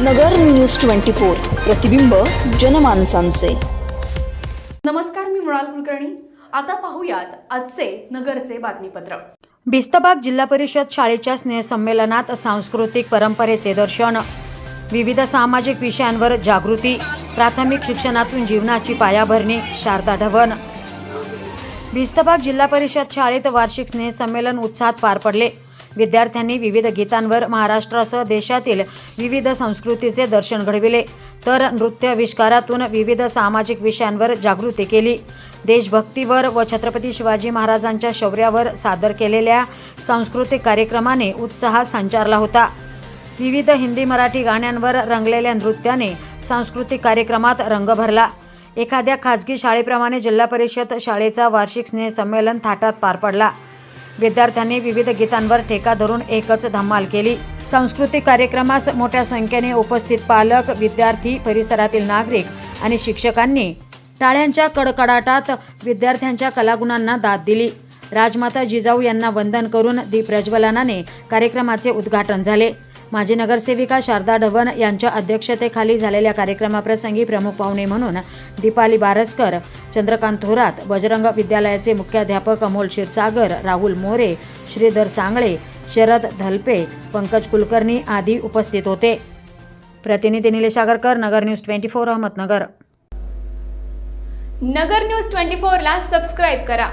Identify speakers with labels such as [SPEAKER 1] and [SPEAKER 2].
[SPEAKER 1] नगर news twenty four प्रतिबिंब जनमानसांचे.
[SPEAKER 2] नमस्कार मी मृणाल कुलकर्णी. आता पाहूयात आजचे नगरचे बातमीपत्र.
[SPEAKER 3] भिस्तबाग जिल्हा परिषद शाळेच्या स्नेहसंमेलनात सांस्कृतिक परंपरेचे दर्शन विविध सामाजिक विषयांवर जागृती प्राथमिक शिक्षणातून जीवनाची पायाभरणी शारदा ढवण. भिस्तबाग जिल्हा परिषद शाळेत वार्षिक स्नेहसंमेलन उत्साहात पार पडले. विद्यार्थ्यांनी विविध गीतांवर महाराष्ट्रासह देशातील विविध संस्कृतीचे दर्शन घडविले. तर नृत्य आविष्कारातून विविध सामाजिक विषयांवर जागृती केली. देशभक्तीवर व छत्रपती शिवाजी महाराजांच्या शौर्यावर सादर केलेल्या सांस्कृतिक कार्यक्रमाने उत्साहात संचारला होता. विविध हिंदी मराठी गाण्यांवर रंगलेल्या नृत्याने सांस्कृतिक कार्यक्रमात रंग भरला. एखाद्या खाजगी शाळेप्रमाणे जिल्हा परिषद शाळेचा वार्षिक स्नेहसंमेलन थाटात पार पडला. विद्यार्थ्यांनी विविध गीतांवर ठेका धरून एकच धमाल केली. सांस्कृतिक कार्यक्रमास मोठ्या संख्येने उपस्थित पालक विद्यार्थी परिसरातील नागरिक आणि शिक्षकांनी टाळ्यांच्या कडकडाटात विद्यार्थ्यांच्या कलागुणांना दाद दिली. राजमाता जिजाऊ यांना वंदन करून दीप प्रज्वलनाने कार्यक्रमाचे उद्घाटन झाले. माजी नगरसेविका शारदा ढवण यांच्या अध्यक्षतेखाली झालेल्या कार्यक्रमाप्रसंगी प्रमुख पाहुणे म्हणून दीपाली बारसकर चंद्रकांत थोरात बजरंग विद्यालयाचे मुख्याध्यापक अमोल क्षीरसागर राहुल मोरे श्रीधर सांगळे शरद धलपे पंकज कुलकर्णी आदी उपस्थित होते. प्रतिनिधी Nilesh Agarkar Nagar news twenty four Ahmednagar.
[SPEAKER 4] Nagar news twenty फोरला सबस्क्राईब करा.